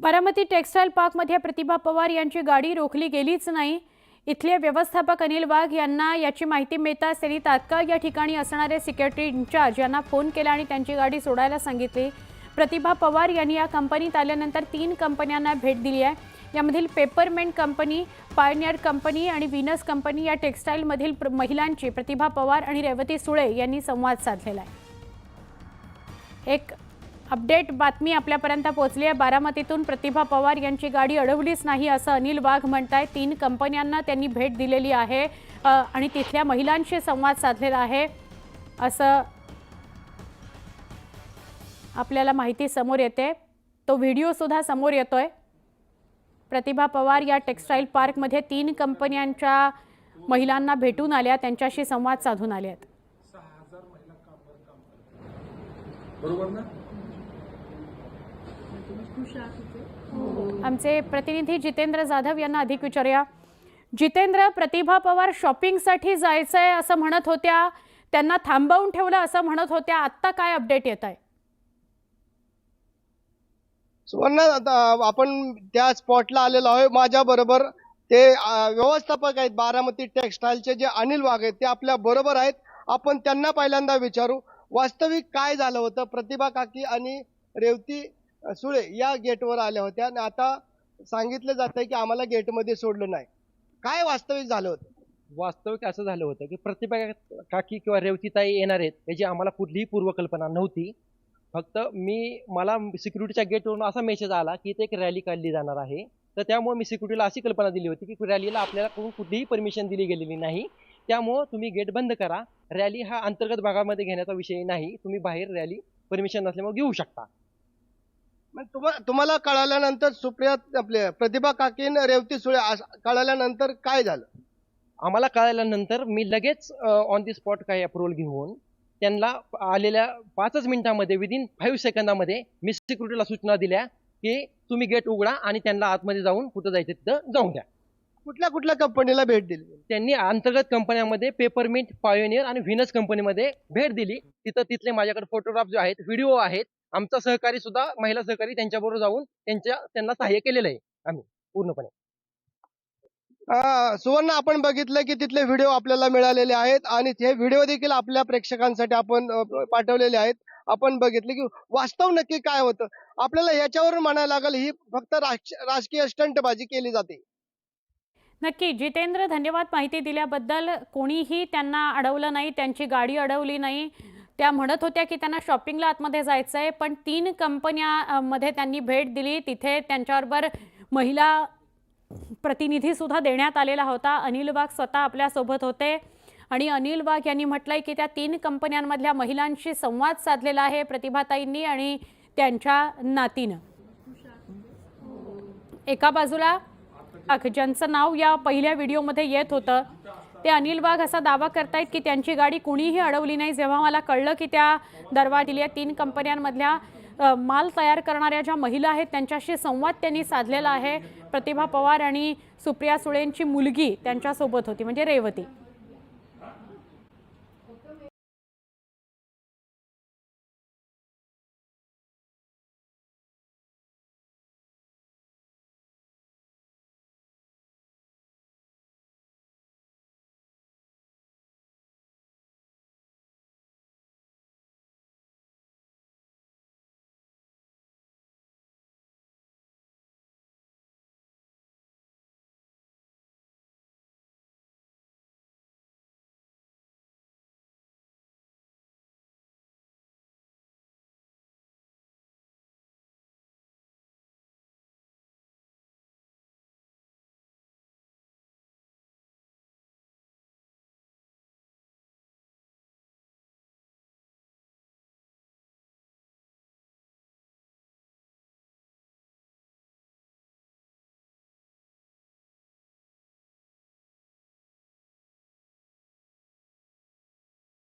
Baramati textile पार्कमध्ये प्रतिभा पवार यांची गाडी रोखली गेलीच नाही. इथले व्यवस्थापक अनिल वाघ यांना याची माहिती मिळताच त्यांनी तात्काळ या ठिकाणी असणारे सिक्युरिटी इन्चार्ज यांना फोन केला आणि त्यांची गाडी सोडायला सांगितली. प्रतिभा पवार यांनी या कंपनीत आल्यानंतर तीन कंपन्यांना भेट दिली आहे. यामधील पेपरमेंट कंपनी पायनियर कंपनी आणि विनस कंपनी या टेक्स्टाईलमधील प्र- महिलांची प्रतिभा पवार आणि रेवती सुळे यांनी संवाद साधलेला आहे. एक अपडेट बातमी आपल्यापर्यंत पोहोचली आहे. बारामतीतून प्रतिभा पवार यांची गाडी अडवलीच नाही असं अनिल वाघ म्हणताय तीन कंपन्यांना त्यांनी भेट दिलेली आहे. आणि तिथल्या महिलांशी संवाद साधलेला आहे असं आपल्याला माहिती समोर येते. तो व्हिडिओसुद्धा समोर येतोय. प्रतिभा पवार या टेक्स्टाईल पार्कमध्ये तीन कंपन्यांच्या महिलांना भेटून आल्या. त्यांच्याशी संवाद साधून आल्या आहेत बरोबर ना? आमचे प्रतिनिधी जितेंद्र जाधव यांना अधिक विचारूया. जितेंद्र प्रतिभा पवार शॉपिंगसाठी जायचंय असं म्हणत होत्या. त्यांना थांबवून ठेवलं असं म्हणत होत्या. आत्ता काय अपडेट येत आहे सुवर्ण आपण त्या स्पॉटला आलेलो आहे माझ्या बरोबर ते व्यवस्थापक आहेत बारामती टेक्सटाईलचे जे अनिल वाघ आहेत ते आपल्या बरोबर आहेत. आपण त्यांना पहिल्यांदा विचारू. वास्तविक काय झालं होतं? प्रतिभा काकी आणि रेवती सुळे या गेटवर आल्या होत्या आणि आता सांगितलं जात आहे की आम्हाला गेटमध्ये सोडलं नाही. काय वास्तविक झालं होतं? वास्तविक असं झालं होतं की प्रतिभा काकी किंवा रेवतीताई येणार आहेत याची आम्हाला कुठलीही पूर्वकल्पना नव्हती. फक्त मी मला सिक्युरिटीच्या गेटवरून असा मेसेज आला की इथे एक रॅली काढली जाणार आहे. तर त्यामुळे मी सिक्युरिटीला अशी कल्पना दिली होती की रॅलीला आपल्याला कडून कुठलीही परमिशन दिली गेलेली नाही. त्यामुळं तुम्ही गेट बंद करा. रॅली हा अंतर्गत भागामध्ये घेण्याचा विषय नाही. तुम्ही बाहेर रॅली परमिशन नसल्यामुळे घेऊ शकता. तुम्हाला कळाल्यानंतर सुप्रिया आपले प्रतिभा काकी आणि रेवती सुळे कळाल्यानंतर काय झालं? आम्हाला कळाल्यानंतर मी लगेच ऑन दी स्पॉट काही अप्रुव्हल घेऊन त्यांना आलेल्या पाचच मिनिटांमध्ये विदिन फाईव्ह सेकंदामध्ये मी सिक्युरिटीला सूचना दिल्या की तुम्ही गेट उघडा आणि त्यांना आतमध्ये जाऊन कुठं जायचं तिथं जाऊन द्या कुठल्या कुठल्या कंपनीला भेट दिली? त्यांनी अंतर्गत कंपन्यांमध्ये पेपरमिंट पायोनियर आणि व्हिनस कंपनीमध्ये भेट दिली. तिथं तिथले माझ्याकडे फोटोग्राफ जे आहेत व्हिडिओ आहेत आमचा सहकारी सुद्धा महिला सहकारी त्यांच्याबरोबर जाऊन त्यांच्या त्यांना सहाय्य केलेलं आहे आम्ही पूर्णपणे. अं, सुवर्ण आपण बघितलं की तिथले व्हिडिओ आपल्याला मिळालेले आहेत आणि ते व्हिडिओ देखील आपल्या प्रेक्षकांसाठी आपण पाठवलेले आहेत. आपण बघितले की वास्तव नक्की काय होतं? आपल्याला याच्यावरून म्हणायला लागेल ही फक्त राज- राजकीय स्टंटबाजी केली जाते. नक्की. जितेंद्र धन्यवाद माहिती दिल्याबद्दल. कोणीही त्यांना अडवलं नाही त्यांची गाडी अडवली नाही. त्या म्हणत होत्या की त्यांना शॉपिंगला आतमध्ये जायचं आहे पण तीन कंपन्यामध्ये त्यांनी भेट दिली. तिथे त्यांच्याबरोबर महिला प्रतिनिधीसुद्धा देण्यात आलेला होता. अनिल वाघ स्वतः आपल्यासोबत होते. आणि अनिल वाघ यांनी म्हटलंय की त्या तीन कंपन्यांमधल्या महिलांशी संवाद साधलेला आहे प्रतिभाताईंनी आणि त्यांच्या नातीनं. एका बाजूला ज्यांचं नाव या पहिल्या व्हिडिओमध्ये येत होतं. ते अनिल वाघ असा दावा करतायत की त्यांची गाडी कुणीही अडवली नाही. जेव्हा मला कळलं की त्या दरवाढील्या तीन कंपन्यांमधल्या माल तयार करणाऱ्या ज्या महिला आहेत त्यांच्याशी संवाद त्यांनी साधलेला आहे. प्रतिभा पवार आणि सुप्रिया सुळेंची मुलगी त्यांच्यासोबत होती म्हणजे रेवती.